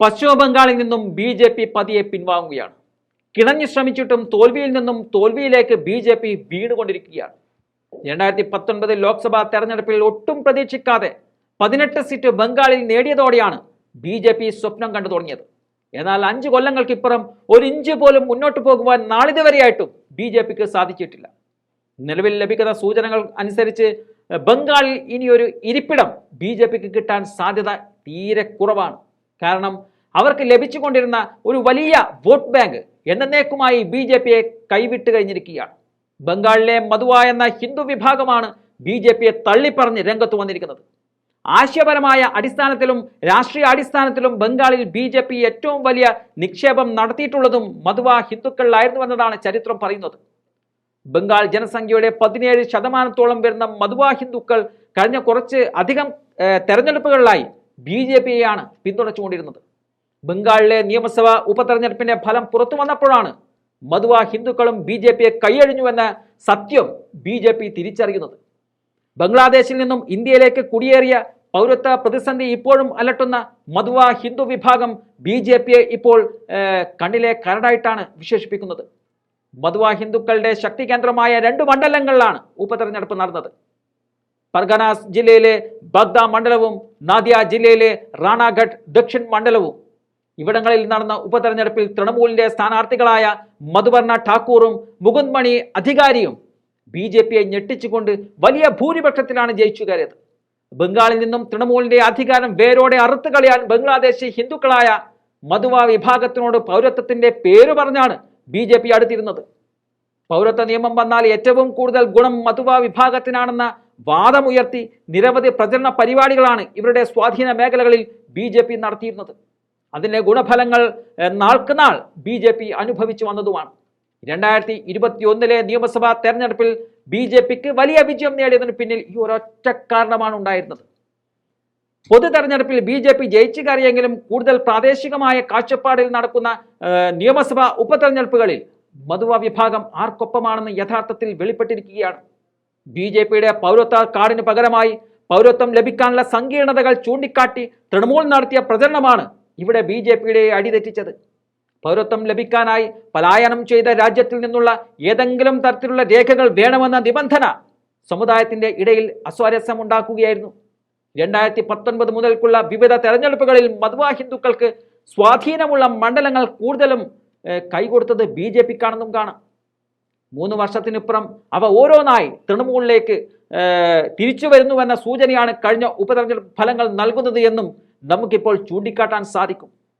പശ്ചിമ ബംഗാളിൽ നിന്നും B J P പതിയെ പിൻവാങ്ങുകയാണ്. കിണഞ്ഞു ശ്രമിച്ചിട്ടും തോൽവിയിൽ നിന്നും തോൽവിയിലേക്ക് ബി ജെ പി വീണുകൊണ്ടിരിക്കുകയാണ്. രണ്ടായിരത്തി പത്തൊൻപത് ലോക്സഭാ തെരഞ്ഞെടുപ്പിൽ ഒട്ടും പ്രതീക്ഷിക്കാതെ പതിനെട്ട് സീറ്റ് ബംഗാളിൽ നേടിയതോടെയാണ് ബി ജെ പി സ്വപ്നം കണ്ടു തുടങ്ങിയത്. എന്നാൽ അഞ്ച് കൊല്ലങ്ങൾക്കിപ്പുറം ഒരു ഇഞ്ച് പോലും മുന്നോട്ട് പോകുവാൻ നാളിതുവരെയായിട്ടും ബി ജെ പിക്ക് സാധിച്ചിട്ടില്ല. നിലവിൽ ലഭിക്കുന്ന സൂചനകൾ അനുസരിച്ച് ബംഗാളിൽ ഇനിയൊരു ഇരിപ്പിടം ബി ജെ പിക്ക് കിട്ടാൻ സാധ്യത തീരെ കുറവാണ്. കാരണം അവർക്ക് ലഭിച്ചുകൊണ്ടിരുന്ന ഒരു വലിയ വോട്ട് ബാങ്ക് എന്നേക്കുമായി ബി ജെ പിയെ കൈവിട്ട് കഴിഞ്ഞിരിക്കുകയാണ്. ബംഗാളിലെ മധുവ എന്ന ഹിന്ദു വിഭാഗമാണ് ബി ജെ പിയെ തള്ളിപ്പറഞ്ഞ് രംഗത്ത് വന്നിരിക്കുന്നത്. ആശയപരമായ അടിസ്ഥാനത്തിലും രാഷ്ട്രീയ അടിസ്ഥാനത്തിലും ബംഗാളിൽ ബി ജെ പി ഏറ്റവും വലിയ നിക്ഷേപം നടത്തിയിട്ടുള്ളതും മധുവ ഹിന്ദുക്കളിലായിരുന്നുവെന്നതാണ് ചരിത്രം പറയുന്നത്. ബംഗാൾ ജനസംഖ്യയുടെ പതിനേഴ് ശതമാനത്തോളം വരുന്ന മധുവ ഹിന്ദുക്കൾ കഴിഞ്ഞ കുറച്ച് അധികം തെരഞ്ഞെടുപ്പുകളിലായി ബി ജെ പിയെയാണ് പിന്തുണച്ചുകൊണ്ടിരുന്നത്. ബംഗാളിലെ നിയമസഭാ ഉപതെരഞ്ഞെടുപ്പിന്റെ ഫലം പുറത്തു വന്നപ്പോഴാണ് മധുവ ഹിന്ദുക്കളും ബി ജെ പിയെ കൈയഴിഞ്ഞുവെന്ന സത്യം ബി ജെ പി തിരിച്ചറിയുന്നത്. ബംഗ്ലാദേശിൽ നിന്നും ഇന്ത്യയിലേക്ക് കുടിയേറിയ പൗരത്വ പ്രതിസന്ധി ഇപ്പോഴും അലട്ടുന്ന മധുവ ഹിന്ദു വിഭാഗം ബി ജെ പിയെ ഇപ്പോൾ കണ്ണിലെ കരടായിട്ടാണ് വിശേഷിപ്പിക്കുന്നത്. മധുവ ഹിന്ദുക്കളുടെ ശക്തി കേന്ദ്രമായ രണ്ട് മണ്ഡലങ്ങളിലാണ് ഉപതെരഞ്ഞെടുപ്പ് നടന്നത്. പർഗനാസ് ജില്ലയിലെ ബഗ്ദ മണ്ഡലവും നാദിയ ജില്ലയിലെ റാണാഘട്ട് ദക്ഷിൺ മണ്ഡലവും. ഇവിടങ്ങളിൽ നടന്ന ഉപതെരഞ്ഞെടുപ്പിൽ തൃണമൂലിന്റെ സ്ഥാനാർത്ഥികളായ മധുവർണ ഠാക്കൂറും മുകുന്ദ് മണി അധികാരിയും ബി ജെ പിയെ ഞെട്ടിച്ചുകൊണ്ട് വലിയ ഭൂരിപക്ഷത്തിലാണ് ജയിച്ചു കയറിയത് ബംഗാളിൽ നിന്നും തൃണമൂലിന്റെ അധികാരം വേരോടെ അറുത്തു കളയാൻ ബംഗ്ലാദേശി ഹിന്ദുക്കളായ മധുവ വിഭാഗത്തിനോട് പൗരത്വത്തിന്റെ പേര് പറഞ്ഞാണ് ബി ജെ പി അടുത്തിരുന്നത്. പൗരത്വ നിയമം വന്നാൽ ഏറ്റവും കൂടുതൽ ഗുണം മധുവ വിഭാഗത്തിനാണെന്ന വാദമുയർത്തി നിരവധി പ്രചരണ പരിപാടികളാണ് ഇവരുടെ സ്വാധീന മേഖലകളിൽ ബി ജെ പി നടത്തിയിരുന്നത്. അതിന്റെ ഗുണഫലങ്ങൾ നാൾക്കുനാൾ ബി ജെ പി അനുഭവിച്ചു വന്നതുമാണ്. രണ്ടായിരത്തി ഇരുപത്തി ഒന്നിലെ നിയമസഭാ തെരഞ്ഞെടുപ്പിൽ ബി ജെ പിക്ക് വലിയ വിജയം നേടിയതിന് പിന്നിൽ ഈ ഒരൊറ്റ കാരണമാണ് ഉണ്ടായിരുന്നത്. പൊതു തെരഞ്ഞെടുപ്പിൽ ബി ജെ പി ജയിച്ചു കയറിയെങ്കിലും കൂടുതൽ പ്രാദേശികമായ കാഴ്ചപ്പാടിൽ നടക്കുന്ന നിയമസഭാ ഉപതെരഞ്ഞെടുപ്പുകളിൽ മധുവ വിഭാഗം ആർക്കൊപ്പമാണെന്ന് യഥാർത്ഥത്തിൽ വെളിപ്പെട്ടിരിക്കുകയാണ്. ബി ജെ പിയുടെ പൗരത്വ കാർഡിന് പകരമായി പൗരത്വം ലഭിക്കാനുള്ള സങ്കീർണതകൾ ചൂണ്ടിക്കാട്ടി തൃണമൂൽ നടത്തിയ പ്രചരണമാണ് ഇവിടെ ബി ജെ പിയുടെ അടിതെറ്റിച്ചത്. പൗരത്വം ലഭിക്കാനായി പലായനം ചെയ്ത രാജ്യത്തിൽ നിന്നുള്ള ഏതെങ്കിലും തരത്തിലുള്ള രേഖകൾ വേണമെന്ന നിബന്ധന സമുദായത്തിന്റെ ഇടയിൽ അസ്വാരസ്യം ഉണ്ടാക്കുകയായിരുന്നു രണ്ടായിരത്തി പത്തൊൻപത് മുതൽക്കുള്ള വിവിധ തെരഞ്ഞെടുപ്പുകളിൽ മധുവാ ഹിന്ദുക്കൾക്ക് സ്വാധീനമുള്ള മണ്ഡലങ്ങൾ കൂടുതലും കൈകൊടുത്തത് ബി ജെ പിക്കാണെന്നും കാണാം. മൂന്ന് വർഷത്തിനിപ്പുറം അവ ഓരോന്നായി തൃണമൂലിലേക്ക് തിരിച്ചു വരുന്നുവെന്ന സൂചനയാണ് കഴിഞ്ഞ ഉപതെരഞ്ഞെടുപ്പ് ഫലങ്ങൾ നൽകുന്നത് എന്നും നമുക്കിപ്പോൾ ചൂണ്ടിക്കാട്ടാൻ സാധിക്കും.